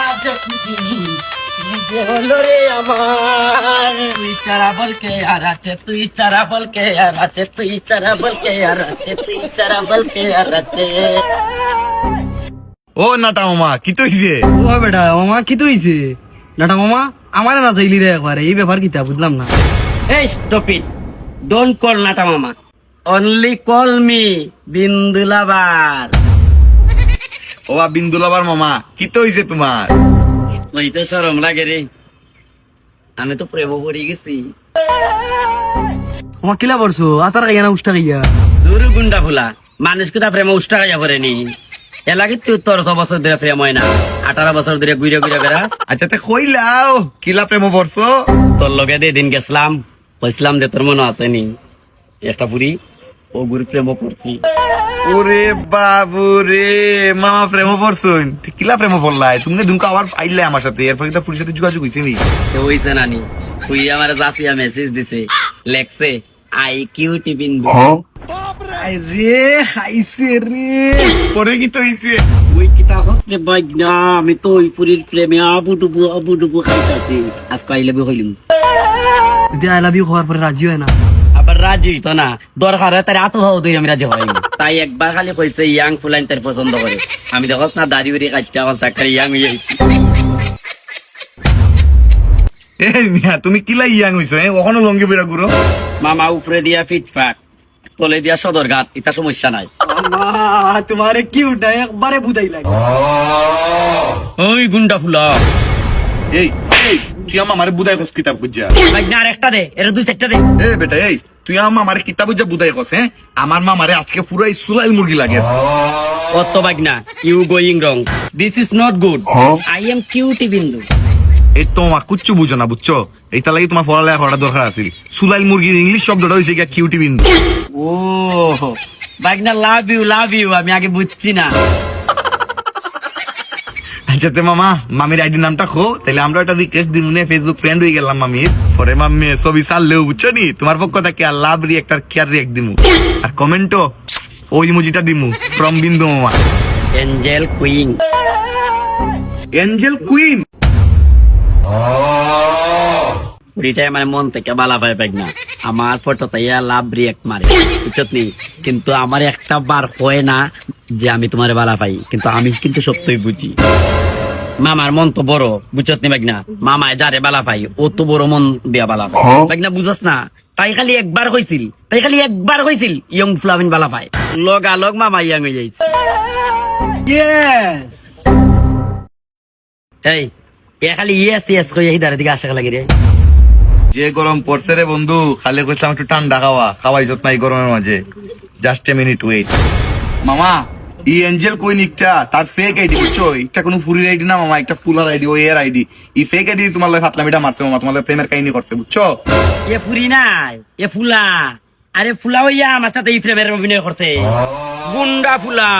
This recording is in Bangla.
আজ খুঁজিনি যে হলো রে আমার। তুই চারা বলকে আর আছে তুই চারা বলকে আর আছে তুই চারা বলকে আর আছে তুই চারা বলকে আর আছে। ও নাটা মামা কি তৈছে ও বেটা মামা কি তুইছে নাটা মামা আমার না চাইলি রে একবারে এই ব্যাপার কিতা বুঝলাম না। এই স্টপ ইট ডোন্ট কল নাটা মামা। অনলি কল মি বিন্দুলাবার ও বিন্দুলাবার মামা কি তৈছে তোমার? ওই তো সরম লাগে রে। আমি তো প্রেম করে গেছি। তোমার কিলা পড়ছো আচার খাইয়া না উষ্টা খাইয়া? দূর গুন্ডা ফুলা মানুষ কোথা প্রেম উষ্টা খাইয়া পড়েনি এলাকি তুই তোর তো বছর ধরে প্রেম হয় না আঠারো বছর ধরে ঘুরে ঘুরে বেড়াস। আচ্ছা তে কইলাও কিলা প্রেম পড়ছো? তোর লগে দিয়ে দিন গেছিলাম কইছিলাম যে তোর মনে আসেনি একটা পুরি ও গুরু প্রেম করছি। ওরে বাবু রে মামা প্রেম পড়ছুন। তে কিলা প্রেম পড়লাই? তুমি দুমকা আবার আইলে আমার সাথে এরপর কি পুলিশের সাথে যোগাযোগ হইছে নি? তো হইছে নানি তুই আমার জাসিয়া মেসেজ দিছে লেখছে আই কিউটি বিন্দু রে খাইছে রে পরে কি তো হইছে? ওই কিতা হসলে বাইক না আমি তো ওই পুরীর প্রেমে আবু ডুবু আবু ডুবু খাইতাছি আজকে আইলে হইলাম। যদি আই লাভ ইউ খাওয়ার পরে রাজি হয় না। আবার রাজি হইতো না দরকার হয় তার আত হওয়া তুই আমি রাজি হইনি তাই একবার খালি কইছে ইয়াং ফুলাইন তার পছন্দ করে। আমি দেখছ না দাড়ি উড়ি কাটতে আমার চাকরি ইয়াং হয়ে যাইছি এই মিয়া তুমি কিলা ইয়াং হইছো এ? কখনো লঙ্গি বেড়া গুরো মামা উপরে দিয়া ফিটফাট তলে দিয়া সদর গাত এটা সমস্যা নাই। তোমারে কি না একবারে বুঝাই লাগে। ওই গুন্ডা ফুলা। এই এই তুই আমার মারে বুদাই কস কিতাব বুঝা আরেকটা দে এটা দুই চারটা দে। এ বেটা এই তুই আমার মামারে কিতাব বুঝা বুদাই কস হ্যাঁ? আমার মামারে আজকে পুরাই সুলাইল মুরগি লাগে। অত বাইক না you going wrong this is not good I am cutie Bindu. এই তোমার কুচ্ছু বুঝো না বুঝছ? এইটা লাগি তোমার পড়ালেখা করার দরকার আছিল। সুলাইল মুরগির ইংলিশ শব্দটা হয়েছে গিয়া কিউটি বিন্দু। ও বাইক না লাভ ইউ লাভ ইউ আমি আগে বুঝছি না। আচ্ছা তে মামা মামির আইডি নামটা খো তাহলে আমরা একটা রিকোয়েস্ট দিমু নে ফেসবুক ফ্রেন্ড হয়ে গেলাম মামির। পরে মাম্মি ছবি সারলেও বুঝছ নি? তোমার পক্ষ থেকে আর লাভ রিয়েক্টার কেয়ার রিয়েক্ট দিমু। আর কমেন্টও ওই ইমোজিটা দিমু ফ্রম বিন্দু মামা। এঞ্জেল কুইন এঞ্জেল কুইন পুরিটাই মানে মন থেকে বালা পায় পাই না। আমার ফটো তাইয়া লাভ রিয়েক্ট মারে বুঝছত নি? কিন্তু আমার একটা বার হয় না যে আমি তোমার বালা পাই। কিন্তু আমি কিন্তু সত্যই বুঝি। মামার মন তো বড় বুঝছত নি বাগনা মামায় যারে বালা পাই ও তো বড় মন দিয়া বালা পাই বাগনা বুঝস না? তাই খালি একবার কইছিল তাই খালি একবার কইছিল ইয়ং ফ্লাভিন বালা পাই লগা লগ মামা ইয়াং হয়ে যাইছে। ইয়েস এই এ খালি ইয়েস ইয়েস কই এই দাঁড়া দিকে আশা লাগি রে। যে গরম পড়ছে রে বন্ধু খালি কইছিলাম একটু ঠান্ডা খাওয়া। খাওয়াইছত না এই গরমের মাঝে। জাস্ট এ মিনিট ওয়েট মামা এই এঞ্জেল কুইন একটা? তার ফেক আইডি বুঝছ? এটা কোনো ফুরির আইডি না, মামা, একটা ফুলার আইডি ও এর আইডি এই ফেক আইডি তোমার লাগে ফাতলামিটা মারছে, মামা, তোমার লাগে প্রেমের কাহিনী করছে, বুঝছ? এ ফুরি নাই, এ ফুলা। আরে ফুলা হইয়া আমার সাথে এই প্রেমের অভিনয় করছে। গুন্ডা ফুলা।